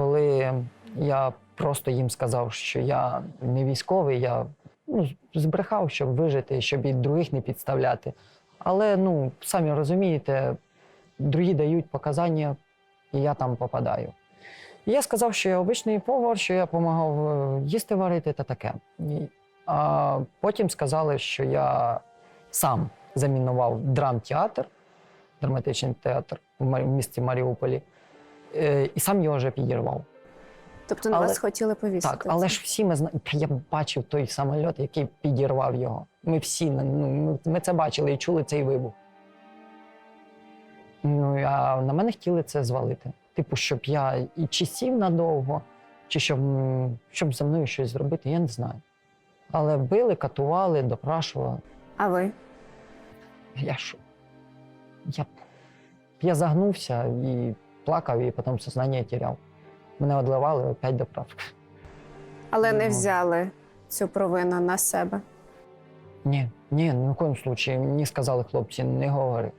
коли я просто їм сказав, що я не військовий, я ну, збрехав, щоб вижити, щоб і других не підставляти. Але ну, самі розумієте, другі дають показання, і я там попадаю. І я сказав, що я обичний повар, що я допомагав е, їсти варити та таке. А потім сказали, що я сам замінував драмтеатр, драматичний театр в місті Маріуполі, е, і сам його вже підірвав. Тобто на Але- вас хотіли повісити. Так, але ж всі ми знаємо. Я бачив той самоліт, який підірвав його. Ми всі ну, ми, ми це бачили і чули цей вибух. Ну, а на мене хотіли це звалити. Типу, щоб я і чи сів надовго, чи щоб, щоб за мною щось зробити, я не знаю. Але били, катували, допрашували. А ви? Я що? Я, я загнувся і плакав, і потім сознання теряв. Мене одливали, опять доправки. Але не Ну. взяли цю провину на себе. Ні, ні, ні в коєму случаї. Мені сказали хлопці, не говори.